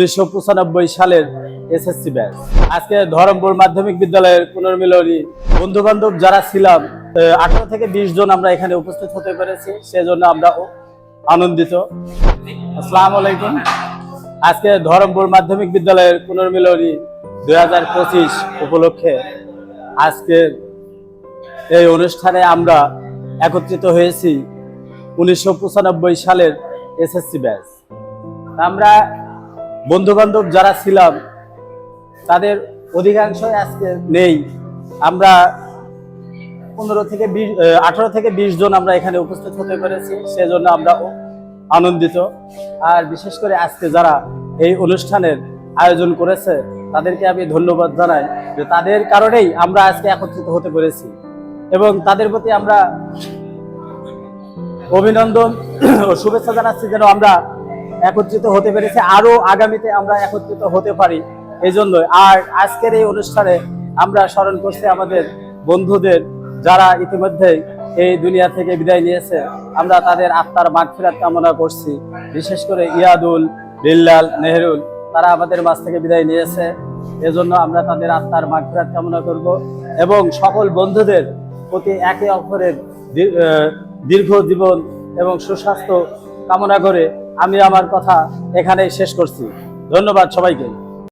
উনিশশো পঁচানব্বই সালের এসএসসি ব্যাচ। আজকে ধরমপুর মাধ্যমিক বিদ্যালয়ের পুনর্মিলনী। বন্ধু বান্ধব যারা ছিলাম আঠারো থেকে বিশ জন আমরা এখানে উপস্থিত হতে পেরেছি, সেজন্য আমরা আনন্দিত। আসসালামু আলাইকুম। আজকে ধরমপুর মাধ্যমিক বিদ্যালয়ের পুনর্মিলনী দুই হাজার পঁচিশ উপলক্ষে আজকে এই অনুষ্ঠানে আমরা একত্রিত হয়েছি উনিশশো পঁচানব্বই সালের এসএসসি ব্যাচ। আমরা বন্ধু বান্ধব যারা ছিলাম, তাদের অধিকাংশই আজকে নেই। আমরা পনেরো থেকে বিশ আঠারো থেকে বিশ জন আমরা এখানে উপস্থিত হতে পেরেছি, সেজন্য আমরা আনন্দিত। আর বিশেষ করে আজকে যারা এই অনুষ্ঠানের আয়োজন করেছে, তাদেরকে আমি ধন্যবাদ জানাই যে তাদের কারণেই আমরা আজকে একত্রিত হতে পেরেছি এবং তাদের প্রতি আমরা অভিনন্দন ও শুভেচ্ছা জানাচ্ছি যেন আমরা একত্রিত হতে পেরেছি। আরও আগামীতে আমরা একত্রিত হতে পারি। এই জন্য আর আজকের এই অনুষ্ঠানে আমরা স্মরণ করছি আমাদের বন্ধুদের যারা ইতিমধ্যে এই দুনিয়া থেকে বিদায় নিয়েছে। আমরা তাদের আত্মার মাগফিরাত কামনা করছি। বিশেষ করে ইয়াদুল, বিল্লাল, নেহরুল, তারা আমাদের মাঝ থেকে বিদায় নিয়েছে। এজন্য আমরা তাদের আত্মার মাগফিরাত কামনা করব এবং সকল বন্ধুদের প্রতি একে অপরের দীর্ঘ জীবন এবং সুস্বাস্থ্য কামনা করে আমি আমার কথা এখানেই শেষ করছি। ধন্যবাদ সবাইকে।